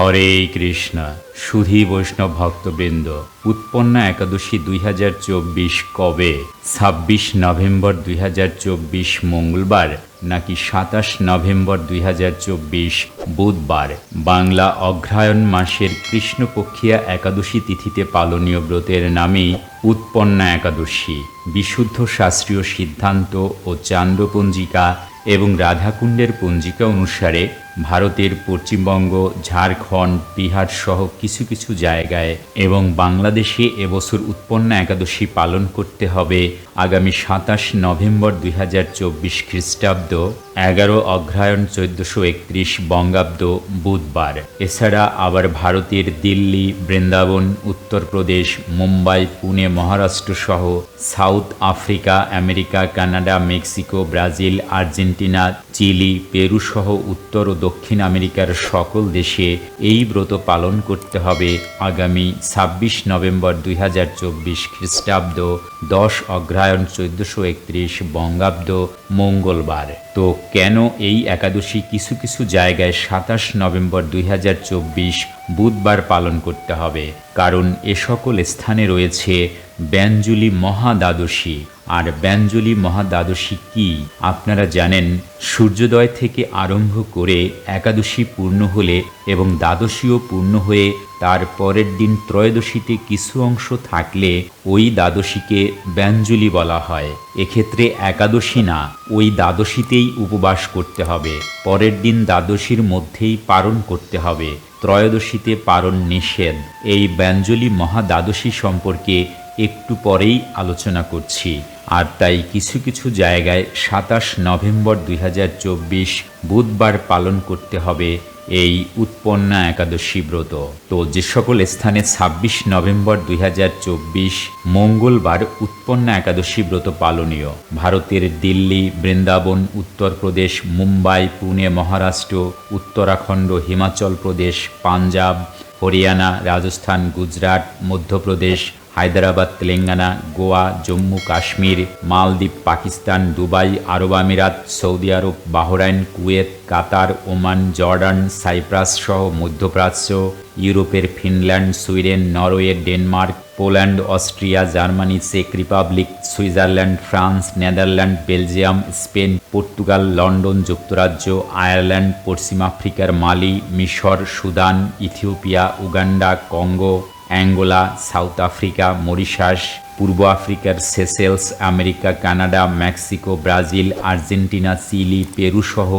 হরে কৃষ্ণ। সুধী বৈষ্ণব ভক্তবৃন্দ, উৎপন্না একাদশী দুই হাজার চব্বিশ কবে? ছাব্বিশ নভেম্বর দুই হাজার চব্বিশ মঙ্গলবার নাকি সাতাশ নভেম্বর দুই হাজার চব্বিশ বুধবার? বাংলা অগ্রহায়ণ মাসের কৃষ্ণপক্ষিয়া একাদশী তিথিতে পালনীয় ব্রতের নামই উৎপন্না একাদশী। বিশুদ্ধ শাস্ত্রীয় সিদ্ধান্ত ও চান্দ্রপঞ্জিকা এবং রাধাকুণ্ডের পঞ্জিকা অনুসারে ভারতের পশ্চিমবঙ্গ, ঝাড়খণ্ড, বিহার সহ কিছু কিছু জায়গায় এবং বাংলাদেশে এবছর উৎপন্ন একাদশী পালন করতে হবে আগামী সাতাশ নভেম্বর দুই হাজার চব্বিশ খ্রিস্টাব্দ, এগারো অগ্রায়ণ চোদ্দশো একত্রিশ বঙ্গাব্দ বুধবার। এছাড়া আবার ভারতের দিল্লি, বৃন্দাবন, উত্তরপ্রদেশ, মুম্বাই, পুনে, মহারাষ্ট্র সহ South Africa, America, Canada, Mexico, Brazil, Argentina Chile পেরুসহ উত্তর ও দক্ষিণ আমেরিকার সকল দেশে এই ব্রত পালন করতে হবে আগামী ছাব্বিশ নভেম্বর দুই হাজার চব্বিশ খ্রিস্টাব্দ দশ অগ্রায়ণ চোদ্দশো একত্রিশ বঙ্গাব্দ মঙ্গলবার। তো কেন এই একাদশী কিছু কিছু জায়গায় সাতাশ নভেম্বর দুই হাজার চব্বিশ বুধবার পালন করতে হবে। কারণ এ সকল স্থানে রয়েছে ব্যঞ্জলি মহাদ্বাদশী। আর ব্যঞ্জলি মহাদ্বাদশী কি? আপনারা জানেন, সূর্যোদয় থেকে আরম্ভ করে একাদশী পূর্ণ হলে এবং দ্বাদশীও পূর্ণ হয়ে তার পরের দিন ত্রয়োদশীতে কিছু অংশ থাকলে ওই দ্বাদশীকে ব্যঞ্জলি বলা হয়। এক্ষেত্রে একাদশী না, ওই দ্বাদশীতেই উপবাস করতে হবে। পরের দিন দ্বাদশীর মধ্যেই পালন করতে হবে। ত্রয়োদশীতে পালন নিষেধ। এই ব্যঞ্জলি মহাদ্বাদশী সম্পর্কে একটু পরেই আলোচনা করছি। আর তাই কিছু কিছু জায়গায় সাতাশ নভেম্বর দুই হাজার চব্বিশ বুধবার পালন করতে হবে এই উৎপন্না একাদশী ব্রত। তো যে সকল স্থানে ছাব্বিশ নভেম্বর দুই হাজার চব্বিশ মঙ্গলবার উৎপন্না একাদশী ব্রত পালনীয়। ভারতের দিল্লি, বৃন্দাবন, উত্তরপ্রদেশ, মুম্বাই, পুনে, মহারাষ্ট্র, উত্তরাখণ্ড, হিমাচল প্রদেশ, পাঞ্জাব, হরিয়ানা, রাজস্থান, গুজরাট, মধ্যপ্রদেশ হায়দ্রাবাদ, তেলেঙ্গানা, গোয়া, জম্মু, কাশ্মীর, মালদ্বীপ, পাকিস্তান, দুবাই, আরব আমিরাত, সৌদি আরব, Bahrain, Kuwait, Qatar, Oman, Jordan, Cyprus সহ মধ্যপ্রাচ্য, ইউরোপের Finland, Sweden, Norway, Denmark, Poland, Austria, Germany, check Republic, Switzerland, France, Netherland, Belgium, Spain, Portugal, London, যুক্তরাজ্য, আয়ারল্যান্ড, পশ্চিম আফ্রিকার মালি, মিশর, Sudan, Ethiopia, Uganda, Congo Angola, South Africa, Mauritius, পূর্ব আফ্রিকার Seychelles, America, Canada, Mexico, Brazil, Argentina, Chile, Peru সহ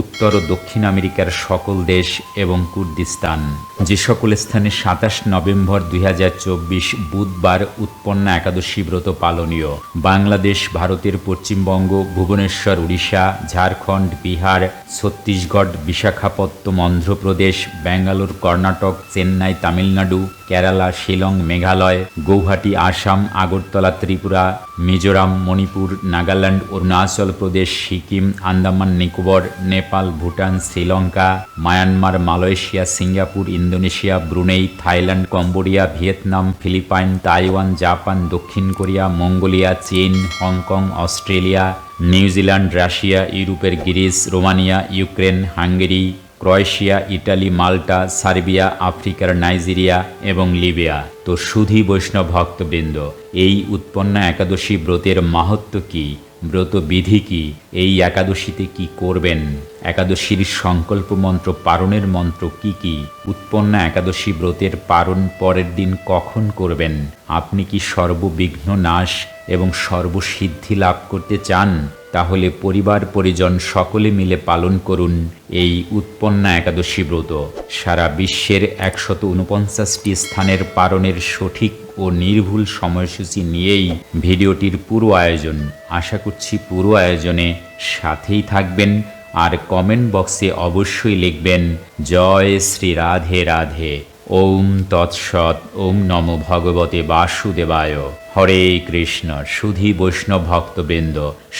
উত্তর ও দক্ষিণ আমেরিকার সকল দেশ এবং কুর্দিস্তান। যে সকল স্থানে সাতাশ নভেম্বর দুই হাজার চব্বিশ বুধবার উৎপন্ন একাদশী ব্রত পালনীয়। বাংলাদেশ, ভারতের Paschimbanga, Bhubaneswar, Orissa, Jharkhand, Bihar, Chhattisgarh Visakhapatnam Andhra Pradesh, Bangalore, Karnataka, Chennai, Tamil Nadu Kerala, Shillong, Meghalaya, Guwahati, Assam, Agartala, Tripura, Mizoram, Manipur, Nagaland, Arunachal Pradesh, Sikkim, Andaman, Nicobar, Nepal, Bhutan, Sri Lanka, Myanmar, Malaysia, Singapore, Indonesia, Brunei, Thailand, Cambodia, Vietnam, Philippine, Taiwan, Japan, দক্ষিণ Korea, Mongolia, চীন, Hong Kong, Australia, New Zealand, Russia, ইউরোপের Greece, Romania, Ukraine, Hungary Croatia, Italy, Malta, Serbia, আফ্রিকার Nigeria এবং Libya. তো সুধী বৈষ্ণব ভক্তবৃন্দ, এই উৎপন্ন একাদশী ব্রতের মাহাত্ম কী? ব্রত বিধি কি? এই একাদশীতে কি করবেন? একাদশীর সংকল্প মন্ত্র পারণের মন্ত্র কি কি? উৎপন্ন একাদশী ব্রতের পারণ পরের দিন কখন করবেন? আপনি কি সর্ববিঘ্ন নাশ এবং সর্বসিদ্ধি লাভ করতে চান? তাহলে পরিবার পরিজন সকলে মিলে পালন করুন এই উৎপন্না একাদশী ব্রত। সারা বিশ্বের একশত উনপঞ্চাশটি স্থানের পারণের সঠিক ও নির্ভুল সময়সূচি নিয়েই ভিডিওটির পুরো আয়োজন। আশা করছি পুরো আয়োজনে সাথেই থাকবেন আর কমেন্ট বক্সে অবশ্যই লিখবেন, জয় শ্রী রাধে রাধে, ওম তৎসৎ, ওম নম ভগবতে বাসুদেবায়, হরে কৃষ্ণ, সুধী বৈষ্ণব ভক্তবৃন্দ,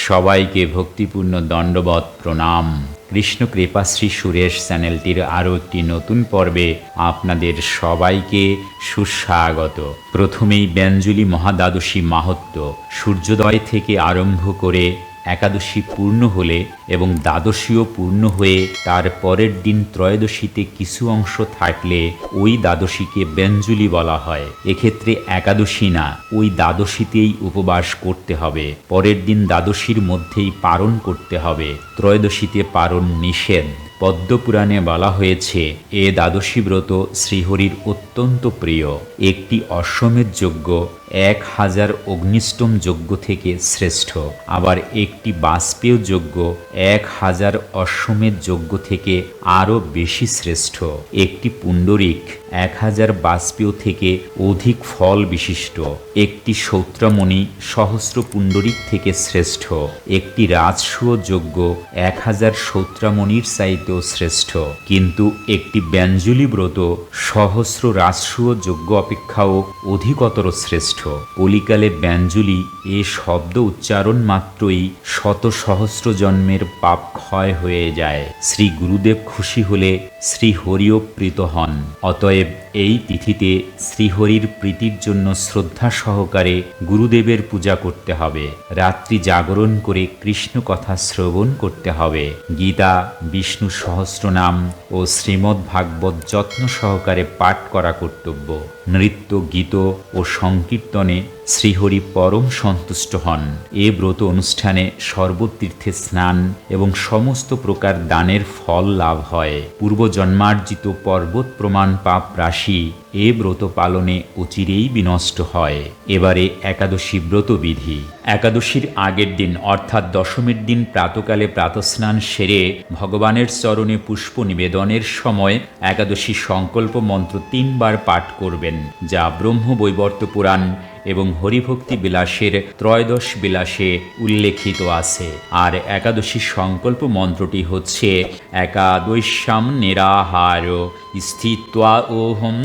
সবাইকে ভক্তিপূর্ণ দণ্ডবত প্রণাম। কৃষ্ণ কৃপাশ্রী সুরেশ চ্যানেলটির আরও একটি নতুন পর্বে আপনাদের সবাইকে সুস্বাগত। প্রথমেই ব্যঞ্জলি মহাদ্বাদশী মাহাত্ম সূর্যোদয় থেকে আরম্ভ করে একাদশী পূর্ণ হলে এবং দ্বাদশীও পূর্ণ হয়ে তার পরের দিন ত্রয়োদশীতে কিছু অংশ থাকলে ওই দ্বাদশীকে ব্যঞ্জুলি বলা হয়। এক্ষেত্রে একাদশী না, ওই দ্বাদশীতেই উপবাস করতে হবে। পরের দিন দ্বাদশীর মধ্যেই পারণ করতে হবে। ত্রয়োদশীতে পারণ নিষেধ। পদ্মপুরাণে বলা হয়েছে, এ দ্বাদশী ব্রত শ্রীহরির অত্যন্ত প্রিয়। একটি অশ্বমেধ যজ্ঞ এক হাজার অগ্নিষ্টম যজ্ঞ থেকে শ্রেষ্ঠ। আবার একটি বাষ্পেয় যজ্ঞ, এক হাজার অশ্বমেধ যজ্ঞ থেকে আরও বেশি শ্রেষ্ঠ। একটি পুণ্ডরিক, এক হাজার বাষ্পীয় থেকে অধিক ফল বিশিষ্ট। একটি সৌত্রমণি, সহস্র পুণ্ডরিক থেকে শ্রেষ্ঠ। একটি রাজসূয় যজ্ঞ, এক হাজার সৌত্রামণির চাইতেও শ্রেষ্ঠ। কিন্তু একটি ব্যঞ্জলি ব্রত সহস্র রাজসূয় যজ্ঞ অপেক্ষাও অধিকতর শ্রেষ্ঠ। কলিকালে ব্যঞ্জলি এ শব্দ উচ্চারণ মাত্রই শত সহস্র জন্মের পাপ ক্ষয় হয়ে যায়। শ্রী গুরুদেব খুশি হলে শ্রীহরিও প্রীত হন। অতএব এই তিথিতে শ্রীহরির প্রীতির জন্য শ্রদ্ধা সহকারে গুরুদেবের পূজা করতে হবে। রাত্রি জাগরণ করে কৃষ্ণ কথা শ্রবণ করতে হবে। গীতা, বিষ্ণু সহস্রনাম ও শ্রীমদ্ ভাগবত যত্ন সহকারে পাঠ করা কর্তব্য। নৃত্য গীত ও সংকীর্তনে শ্রীহরি পরম সন্তুষ্ট হন। এ ব্রত অনুষ্ঠানে সর্বতীর্থে স্নান এবং সমস্ত প্রকার দানের ফল লাভ হয়। পূর্বজন্মার্জিত পর্বত প্রমাণ পাপ রাশি এ ব্রত পালনে অচিরেই বিনষ্ট হয়। এবারে একাদশী ব্রতবিধি একাদশীর আগের দিন অর্থাৎ দশমীর দিন প্রাতকালে প্রাতস্নান সেরে ভগবানের চরণে পুষ্প নিবেদনের সময় একাদশী সংকল্প মন্ত্র তিনবার পাঠ করবেন, যা ব্রহ্ম বৈবর্ত পুরাণ এবং হরিভক্তি বিলাসের ত্রয়োদশ বিলাসে উল্লেখিত আছে। আর একাদশী সংকল্প মন্ত্রটি হচ্ছে, একাদশ্যাম নিরাহার স্থিত্বা ওহম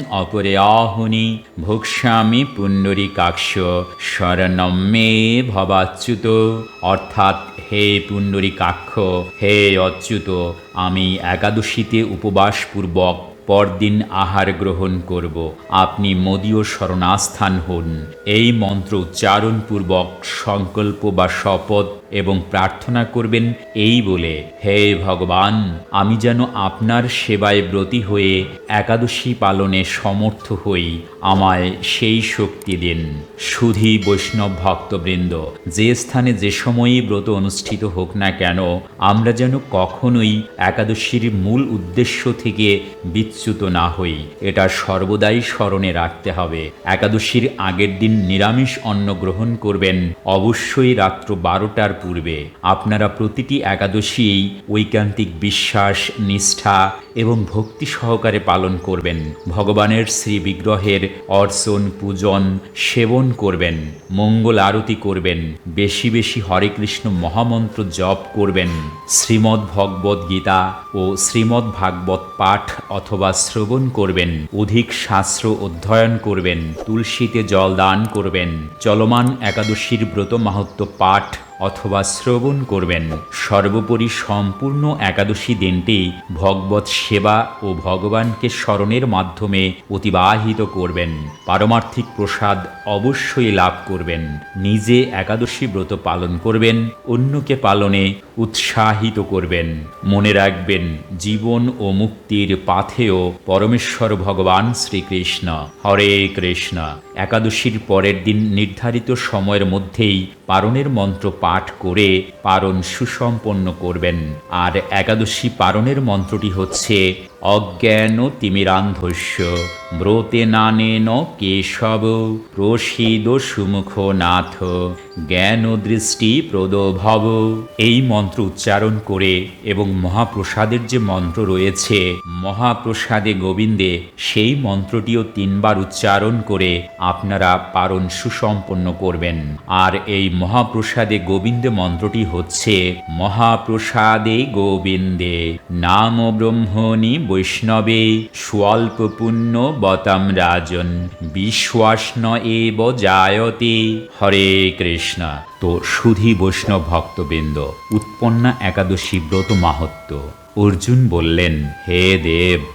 আহনি ভোক্সামি পুণ্ডরিকাক্ষ শরণম মে ভবাচ্যুত। অর্থাৎ, হে পুণ্ডরিকাক্ষ, হে অচ্যুত, আমি একাদশীতে উপবাসপূর্বক পরদিন আহার গ্রহণ করব। আপনি মদীয় শরণাস্থান হন। এই মন্ত্র উচ্চারণপূর্বক সংকল্প বা শপথ এবং প্রার্থনা করবেন এই বলে, হে ভগবান, আমি যেন আপনার সেবায় ব্রতী হয়ে একাদশী পালনে সমর্থ হই। আমায় সেই শক্তি দিন। সুধী বৈষ্ণব ভক্তবৃন্দ, যে স্থানে যে সময়ই ব্রত অনুষ্ঠিত হোক না কেন, আমরা যেন কখনোই একাদশীর মূল উদ্দেশ্য থেকে বিচ্যুত না হই, এটা সর্বদাই স্মরণে রাখতে হবে। একাদশীর আগের দিন নিরামিষ অন্ন গ্রহণ করবেন, অবশ্যই রাত্র বারোটার পূর্বে। আপনারা প্রতিটি একাদশীই ঐকান্তিক বিশ্বাস, নিষ্ঠা এবং ভক্তি সহকারে পালন করবেন। ভগবানের শ্রী বিগ্রহের অর্চন, পূজন, সেবন করবেন, মঙ্গল আরতি করবেন, বেশি বেশি হরে কৃষ্ণ মহামন্ত্র জপ করবেন। শ্রীমদ্ ভগবত গীতা ও শ্রীমদ্ ভাগবত পাঠ অথবা শ্রবণ করবেন, অধিক শাস্ত্র অধ্যয়ন করবেন, তুলসীতে জল দান করবেন, চলমান একাদশীর ব্রত মাহাত্ম পাঠ অথবা শ্রবণ করবেন। সর্বোপরি সম্পূর্ণ একাদশী দিনটি ভগবত সেবা ও ভগবানকে স্মরণের মাধ্যমে অতিবাহিত করবেন। পারমার্থিক প্রসাদ অবশ্যই লাভ করবেন। নিজে একাদশী ব্রত পালন করবেন, অন্যকে পালনে উৎসাহিত করবেন। মনে রাখবেন, জীবন ও মুক্তির পাথেও পরমেশ্বর ভগবান শ্রীকৃষ্ণ। হরে কৃষ্ণ। একাদশীর পরের দিন নির্ধারিত সময়ের মধ্যেই পারণের মন্ত্র পাঠ করে পারণ সুসম্পন্ন করবেন। আর একাদশী পারণের মন্ত্রটি হচ্ছে, অজ্ঞান ও তিমিরান্ধস্য। ব্রতে নানেন কেশব প্রসিদ সুমুখ নাথ, জ্ঞান দৃষ্টি প্রদভব এই মন্ত্র উচ্চারণ করে এবং মহাপ্রসাদের যে মন্ত্র রয়েছে, মহাপ্রসাদে গোবিন্দে সেই মন্ত্রটিও তিনবার উচ্চারণ করে আপনারা পারণ সুসম্পন্ন করবেন। আর এই মহাপ্রসাদে গোবিন্দে মন্ত্রটি হচ্ছে, মহাপ্রসাদে গোবিন্দে, নাম ব্রহ্মণি বৈষ্ণবে স্বল্প পুণ্য বতাম রাজন বিশ্বাস এব জায়তে। হরে কৃষ্ণ। তো সুধী বৈষ্ণব ভক্তবৃন্দ, উৎপন্না একাদশী ব্রত মাহাত্ম অর্জুন বললেন, হে দেব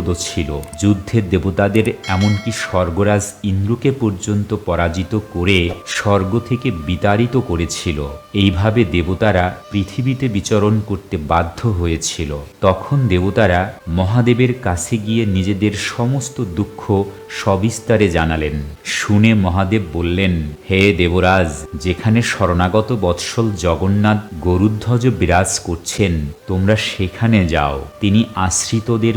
ভীতিপ্রদ ছিল যুদ্ধের দেবতাদের এমনকি স্বর্গরাজ ইন্দ্রকে পর্যন্ত পরাজিত করে স্বর্গ থেকে বিতাড়িত করেছিল। এইভাবে দেবতারা পৃথিবীতে বিচরণ করতে বাধ্য হয়েছিল। তখন দেবতারা মহাদেবের কাছে গিয়ে নিজেদের সমস্ত দুঃখ সবিস্তারে জানালেন। শুনে মহাদেব বললেন, হে দেবরাজ, যেখানে শরণাগত বৎসল জগন্নাথ গরুধ্বজ বিরাজ করছেন, তোমরা সেখানে যাও। তিনি আশ্রিতদের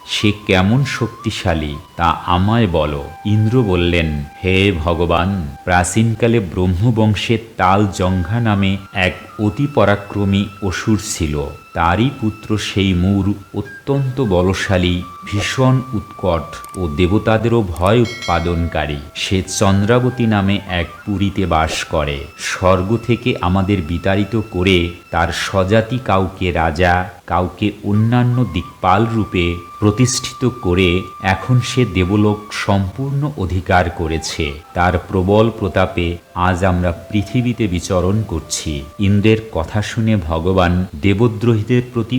সে কেমন শক্তিশালী তা আমায় বলো। ইন্দ্র বললেন, হে ভগবান, প্রাচীনকালে ব্রহ্মবংশে তাল জঙ্ঘা নামে এক অতি পরাক্রমী অসুর ছিল। তারই পুত্র সেই মূর অত্যন্ত বলশালী, ভীষণ উৎকট ও দেবতাদেরও ভয় উৎপাদনকারী। সে চন্দ্রাবতী নামে এক পুরীতে বাস করে। স্বর্গ থেকে আমাদের বিতাড়িত করে তার স্বজাতি কাউকে রাজা, কাউকে অন্যান্য দিকপাল রূপে প্রতিষ্ঠিত করে এখন সে দেবলোক সম্পূর্ণ অধিকার করেছে। তার প্রবল প্রতাপে আজ আমরা পৃথিবীতে বিচরণ করছি। ইন্দ্রের কথা শুনে ভগবান দেবদ্রোহীদের প্রতি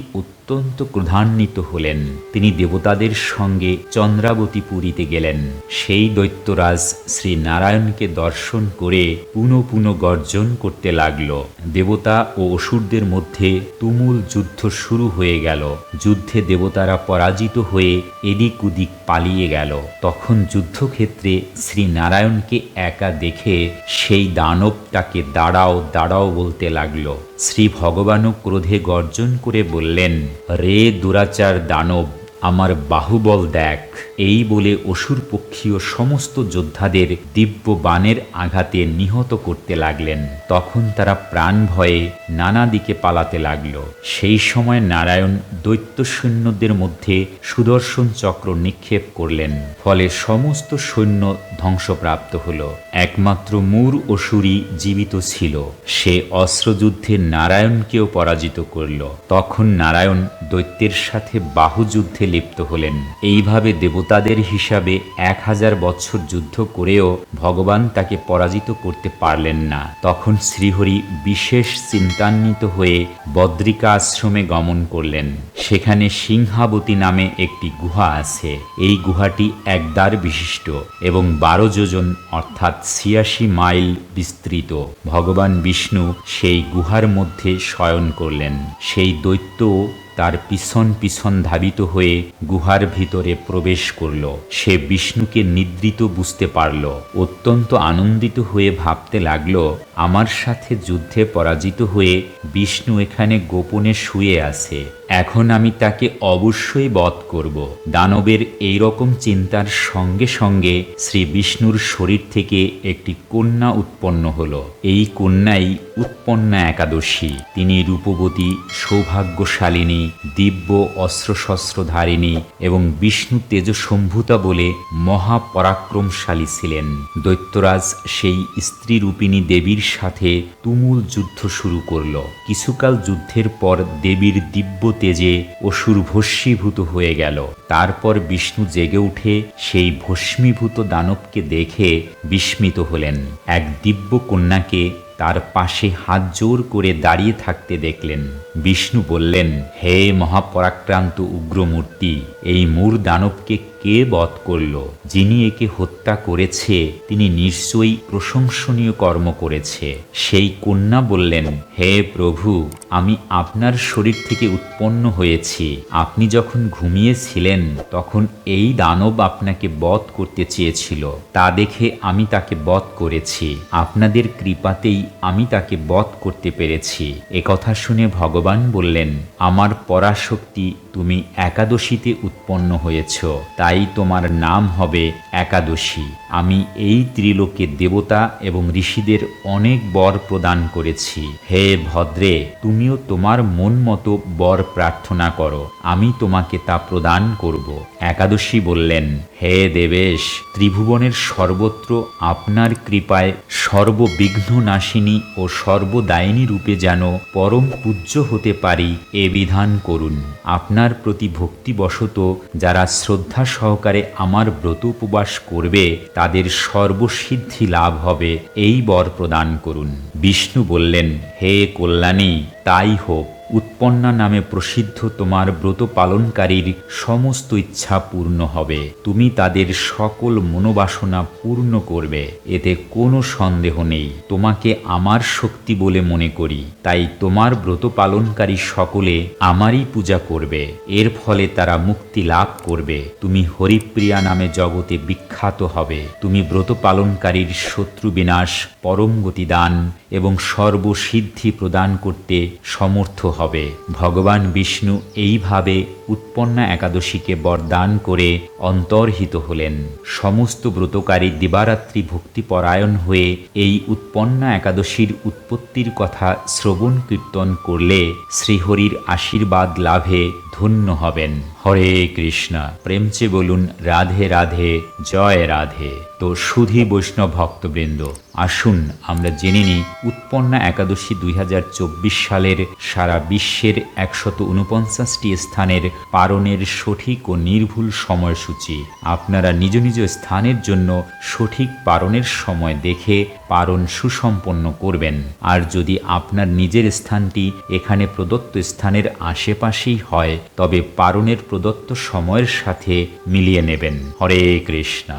অত্যন্ত ক্রধান্বিত হলেন। তিনি দেবতাদের সঙ্গে চন্দ্রাবতী পুরীতে গেলেন। সেই দৈত্যরাজ শ্রী নারায়ণকে দর্শন করে পুনঃ পুনঃ গর্জন করতে লাগল। দেবতা ও অসুরদের মধ্যে তুমুল যুদ্ধ শুরু হয়ে গেল। যুদ্ধে দেবতারা পরাজিত হয়ে এদিক ওদিক পালিয়ে গেল। তখন যুদ্ধক্ষেত্রে শ্রী নারায়ণকে একা দেখে সেই দানব তাকে দাঁড়াও দাঁড়াও বলতে লাগল। শ্রী ভগবানও ক্রোধে গর্জন করে বললেন রে দুরাচার দানব আমার বাহুবল দেখ। এই বলে অসুর পক্ষীয় সমস্ত যোদ্ধাদের দিব্য বাণের আঘাতে নিহত করতে লাগলেন। তখন তারা প্রাণ ভয়ে নানা দিকে পালাতে লাগল। সেই সময় নারায়ণ দৈত্য সৈন্যদের মধ্যে সুদর্শন চক্র নিক্ষেপ করলেন। ফলে সমস্ত সৈন্য ধ্বংসপ্রাপ্ত হল। একমাত্র মূর অসুরই জীবিত ছিল। সে অস্ত্রযুদ্ধে নারায়ণকেও পরাজিত করল। তখন নারায়ণ দৈত্যের সাথে বাহুযুদ্ধে লিপ্ত হলেন। এইভাবে দেবতাদের হিসাবে এক হাজার বছর যুদ্ধ করেও ভগবান তাকে পরাজিত করতে পারলেন না। তখন শ্রীহরি বিশেষ চিন্তান্বিত হয়ে বদ্রিকা আশ্রমে গমন করলেন। সেখানে সিংহাবতী নামে একটি গুহা আছে। এই গুহাটি একদার বিশিষ্ট এবং বারো যোজন, অর্থাৎ ছিয়াশি মাইল বিস্তৃত। ভগবান বিষ্ণু সেই গুহার মধ্যে শয়ন করলেন। সেই দৈত্য তার পিছন পিছন ধাবিত হয়ে গুহার ভিতরে প্রবেশ করল। সে বিষ্ণুকে নিদ্রিত বুঝতে পারল। অত্যন্ত আনন্দিত হয়ে ভাবতে লাগল আমার সাথে যুদ্ধে পরাজিত হয়ে বিষ্ণু এখানে গোপনে শুয়ে আছে। এখন আমি তাকে অবশ্যই বধ করব। দানবের এই রকম চিন্তার সঙ্গে সঙ্গে শ্রী বিষ্ণুর শরীর থেকে একটি কন্যা উৎপন্ন হলো। এই কন্যাই উৎপন্না একাদশী। তিনি রূপবতী, সৌভাগ্যশালিনী, দিব্য অস্ত্রশস্ত্রধারিণী এবং বিষ্ণু তেজসম্ভূতা বলে মহাপরাক্রমশালী ছিলেন। দৈত্যরাজ সেই স্ত্রীরূপিণী দেবীর সাথে তুমুল যুদ্ধ শুরু করল। কিছুকাল যুদ্ধের পর দেবীর দিব্য তেজে অসুর ভস্মীভূত হয়ে গেল। তারপর বিষ্ণু জেগে উঠে সেই ভস্মীভূত দানবকে দেখে বিস্মিত হলেন। এক দিব্য কন্যাকে তার পাশে হাত জোর করে দাঁড়িয়ে থাকতে দেখলেন। বিষ্ণু বললেন, হে মহাপরাক্রান্ত উগ্রমূর্তি, এই মূর দানবকে কে বধ করল? যিনি একে হত্যা করেছে, তিনি নিশ্চয়ই প্রশংসনীয় কর্ম করেছে। সেই কন্যা বললেন, হে প্রভু, আমি আপনার শরীর থেকে উৎপন্ন হয়েছি। আপনি যখন ঘুমিয়েছিলেন, তখন এই দানব আপনাকে বধ করতে চেয়েছিল। তা দেখে আমি তাকে বধ করেছি। আপনাদের কৃপাতেই আমি তাকে বধ করতে পেরেছি। কথা শুনে ভগবান বললেন আমার পরাশক্তি তুমি একাদশীতে উৎপন্ন হয়েছ তাই তোমার নাম হবে একাদশী। আমি এই ত্রিলোকে দেবতা এবং ঋষিদের অনেক বর প্রদান করেছি। হে ভদ্রে, তুমিও তোমার মন মতো বর প্রার্থনা করো, আমি তোমাকে তা প্রদান করব। একাদশী বললেন, হে দেবেশ, ত্রিভুবনের সর্বত্র আপনার কৃপায় সর্ববিঘ্ন নাশিনী ও সর্বদায়িনী রূপে যেন পরম পূজ্য হতে পারি, এ বিধান করুন। আপনার প্রতি ভক্তিবশত যারা শ্রদ্ধা সহকারে আমার ব্রত উপবাস করবে তাদের সর্বসিদ্ধি লাভ হবে এই বর প্রদান করুন। বিষ্ণু বললেন হে কল্যাণী তাই হোক। উৎপন্না নামে প্রসিদ্ধ তোমার ব্রত পালনকারীর সমস্ত ইচ্ছা পূর্ণ হবে। তুমি তাদের সকল মনোবাসনা পূর্ণ করবে। এতে কোনো সন্দেহ নেই। তোমাকে আমার শক্তি বলে মনে করি। তাই তোমার ব্রত পালনকারী সকলে আমারই পূজা করবে। এর ফলে তারা মুক্তি লাভ করবে। তুমি হরিপ্রিয়া নামে জগতে বিখ্যাত হবে। তুমি ব্রত পালনকারীর শত্রু বিনাশ, পরম গতিদান এবং সর্বসিদ্ধি প্রদান করতে সমর্থ হবে। ভগবান বিষ্ণু এইভাবে উৎপন্না একাদশীকে বরদান করে অন্তর্হিত হলেন। সমস্ত ব্রতকারী দিবারাত্রি ভক্তিপরায়ণ হয়ে এই উৎপন্না একাদশীর উৎপত্তির কথা শ্রবণ কীর্তন করলে শ্রীহরির আশীর্বাদ লাভে ধন্য হবেন। হরে কৃষ্ণ। প্রেমচে বলুন, রাধে রাধে, জয় রাধে। তো সুধী বৈষ্ণব ভক্তবৃন্দ, আসুন আমরা জেনে নিই উৎপন্না একাদশী দুই হাজার চব্বিশ সালের সারা বিশ্বের একশত উনপঞ্চাশটি স্থানের পারণের সঠিক ও নির্ভুল সময়সূচি। আপনারা নিজ নিজ স্থানের জন্য সঠিক পারণের সময় দেখে পারণ সুসম্পন্ন করবেন। আর যদি আপনার নিজের স্থানটি এখানে প্রদত্ত স্থানের আশেপাশেই হয়, তবে পারণের প্রদত্ত সময়ের সাথে মিলিয়ে নেবেন। হরে কৃষ্ণা।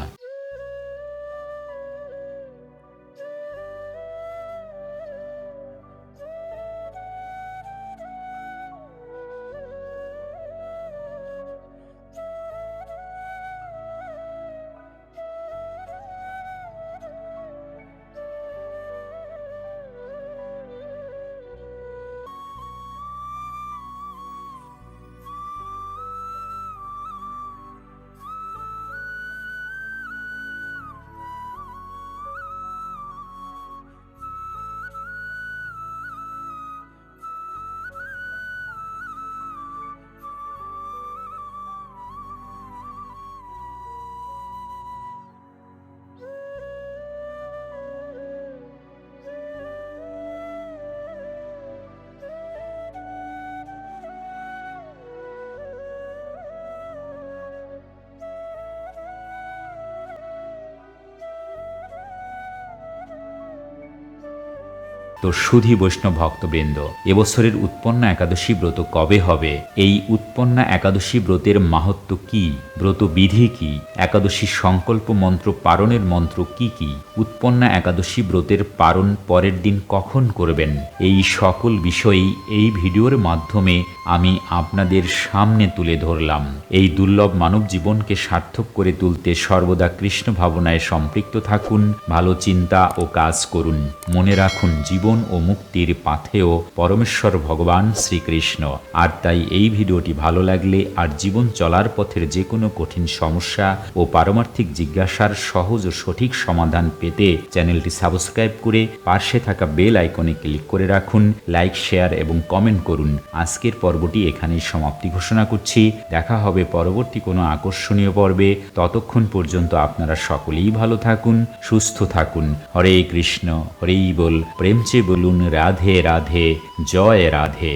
তো সুধি বৈষ্ণব ভক্তবৃন্দ, এবছরের উৎপন্না একাদশী ব্রত কবে হবে? এই উৎপন্না একাদশী ব্রতের মাহাত্ম কি? ব্রত বিধি কি? একাদশী সংকল্প মন্ত্র পারণের মন্ত্র কি কি? উৎপন্না একাদশী ব্রতের পারণ পরের দিন কখন করবেন? এই সকল বিষয়ই এই ভিডিওর মাধ্যমে আমি আপনাদের সামনে তুলে ধরলাম। এই দুর্লভ মানব জীবনকে সার্থক করে তুলতে সর্বদা কৃষ্ণ ভাবনায় সম্পৃক্ত থাকুন, ভালো চিন্তা ও কাজ করুন। মনে রাখুন, জীবন জীবন ও মুক্তির পাথেও পরমেশ্বর ভগবান শ্রীকৃষ্ণ। আর তাই এই ভিডিওটি ভালো লাগলে আর জীবন চলার পথের যে কোনো কঠিন সমস্যা ও পারমার্থিক জিজ্ঞাসার সহজ ও সঠিক সমাধান পেতে চ্যানেলটি সাবস্ক্রাইব করে পার্শ্বে থাকা বেল আইকনে ক্লিক করে রাখুন, লাইক, শেয়ার এবং কমেন্ট করুন। আজকের পর্বটি এখানেই সমাপ্তি ঘোষণা করছি। দেখা হবে পরবর্তী কোনো আকর্ষণীয় পর্বে। ততক্ষণ পর্যন্ত আপনারা সকলেই ভালো থাকুন, সুস্থ থাকুন। হরে কৃষ্ণ, হরেই বল। প্রেমচে বলুন রাধে রাধে জয় রাধে